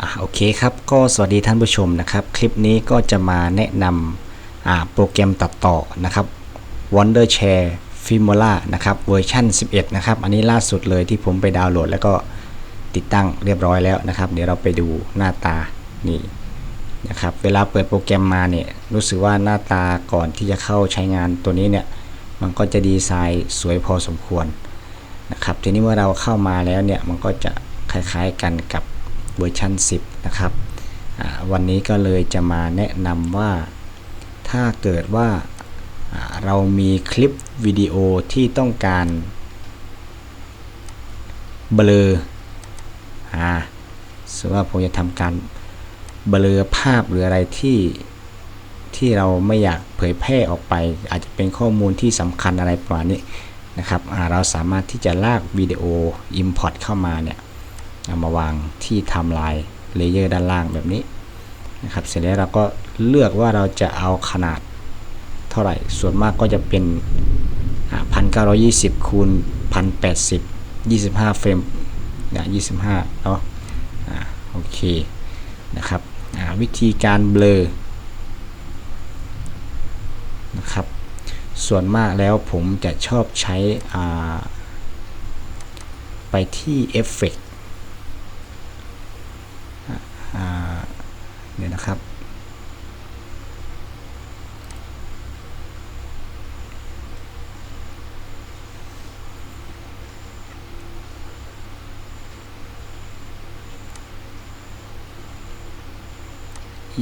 อะโอเคครับก็สวัสดีท่านผู้ชมนะครับ คลิปนี้ก็จะมาแนะนำอ่าโปรแกรมตัดต่อนะครับ Wondershare Filmora นะครับเวอร์ชัน11 นะครับ อันนี้ล่าสุดเลยที่ผมไปดาวน์โหลด แล้วก็ติดตั้งเรียบร้อยแล้วนะครับ เดี๋ยวเราไปดูหน้าตานี่นะครับเวลาเปิดโปรแกรมมาเนี่ยรู้สึกว่าหน้าตาก่อนที่จะเข้าใช้งานตัวนี้เนี่ยมันก็จะดีไซน์สวยพอสมควรนะครับทีนี้เมื่อเราเข้ามาแล้วเนี่ยมันก็จะคล้ายๆกันกับ เวอร์ชัน10 นะครับ วันนี้ก็เลยจะมาแนะนำว่าถ้าเกิดว่าเรามีคลิปวิดีโอที่ต้องการเบลออ่าสมมติว่าผมจะทำการเบลอภาพหรืออะไรที่ที่เราไม่อยากเผยแพร่ออกไป อาจจะเป็นข้อมูลที่สำคัญอะไรประมาณนี้นะครับเราสามารถที่จะลากวิดีโอ Import เข้ามาเนี่ย เอามาวางที่ไทม์ไลน์เลเยอร์ด้านล่างแบบนี้นะครับ เสร็จแล้วเราก็เลือกว่าเราจะเอาขนาดเท่าไหร่ ส่วนมากก็จะเป็นพันเก้าร้อยยี่สิบคูณพันแปดสิบยี่สิบห้าเฟรมนะยี่สิบห้าเนาะโอเค นะครับ วิธีการเบลอ นะครับ ส่วนมากแล้วผมจะชอบใช้ไปที่เอฟเฟกต์อ่าเดี๋ยว นะครับ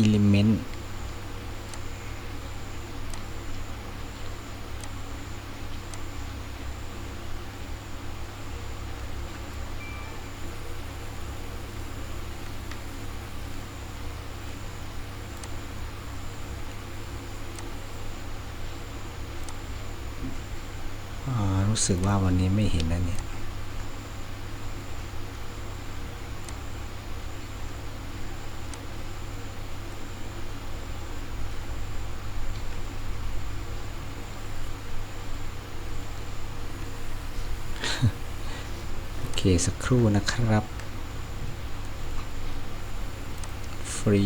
element อ่า รู้สึกว่าวันนี้ไม่เห็นนะเนี่ย โอเค สักครู่นะครับ ฟรี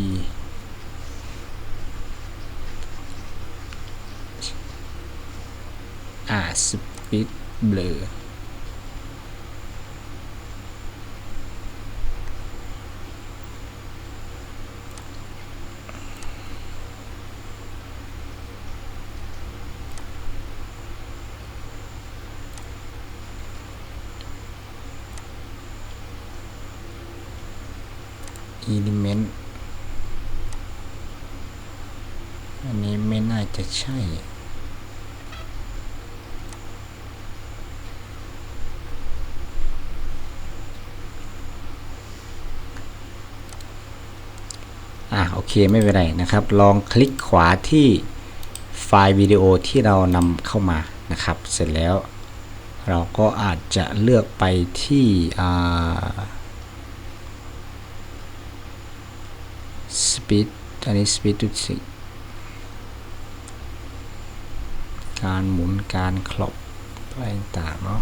อ่าสปีด เบลออิเลเมนต์อันนี้ไม่น่าจะใช่ อะโอเคไม่เป็นไรนะครับ ลองคลิกขวาที่ไฟล์วิดีโอที่เรานำเข้ามานะครับ เสร็จแล้ว เราก็อาจจะเลือกไปที่อ่า speed อันนี้ speed to six การหมุนการคลบอะไรต่างเนาะ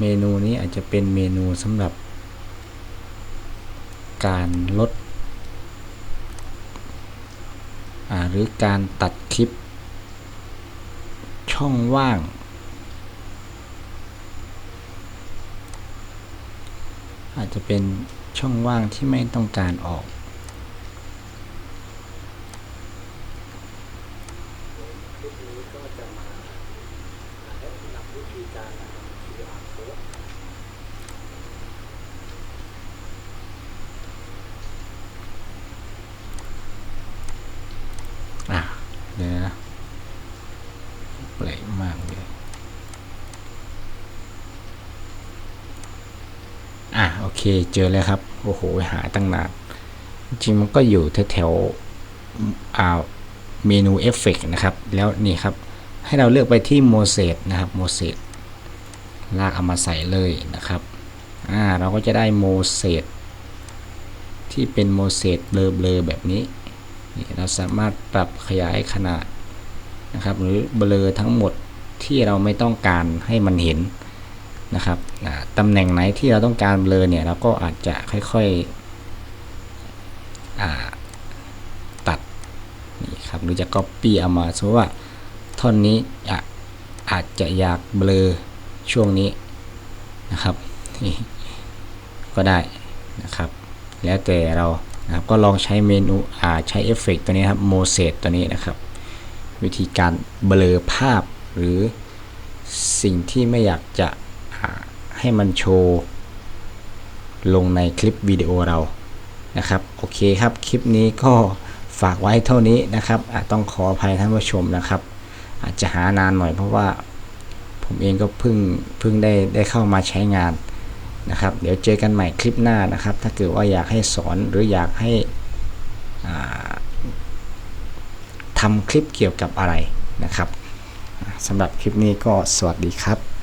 เมนูนี้อาจจะเป็นเมนูสำหรับ การลด หรือการตัดคลิป ช่องว่าง อาจจะเป็นช่องว่างที่ไม่ต้องการออก อะเดี๋ยนะเละมากเลยอะโอเคเจอแล้วครับ โอ้โห หาตั้งนาน จริงมันก็อยู่แถวเมนูเอฟเฟกนะครับ แล้วนี่ครับ ให้เราเลือกไปที่โมเสสนะครับโมเสส ลากเอามาใส่เลยนะครับอ่าเราก็จะได้โมเสสที่เป็นโมเสสเบลอๆแบบนี้นี่เราสามารถปรับขยายขนาดนะครับ หรือเบลอทั้งหมดที่เราไม่ต้องการให้มันเห็นนะครับตำแหน่งไหนที่เราต้องการเบลอเนี่ยเราก็อาจจะค่อยๆอ่าตัดนี่ครับหรือจะ copy เอามาสมมติว่าท่อนนี้ออาจจะอยากเบลอ ช่วงนี้นะครับ ก็ได้นะครับ แล้วแต่เรานะครับก็ลองใช้เมนูอ่าใช้เอฟเฟกตัวนี้ครับโมเสสตัวนี้นะครับ วิธีการเบลอภาพหรือสิ่งที่ไม่อยากจะให้มันโชว์ลงในคลิปวิดีโอเรานะครับ โอเคครับ คลิปนี้ก็ฝากไว้เท่านี้นะครับอะต้องขออภัยท่านผู้ชมนะครับ อาจจะหานานหน่อยเพราะว่า ผมเองก็เพิ่งเพิ่งได้ได้เข้ามาใช้งานนะครับ เดี๋ยวเจอกันใหม่คลิปหน้านะครับ ถ้าเกิดว่าอยากให้สอนหรืออยากให้ทำคลิปเกี่ยวกับอะไรนะครับสำหรับคลิปนี้ก็สวัสดีครับ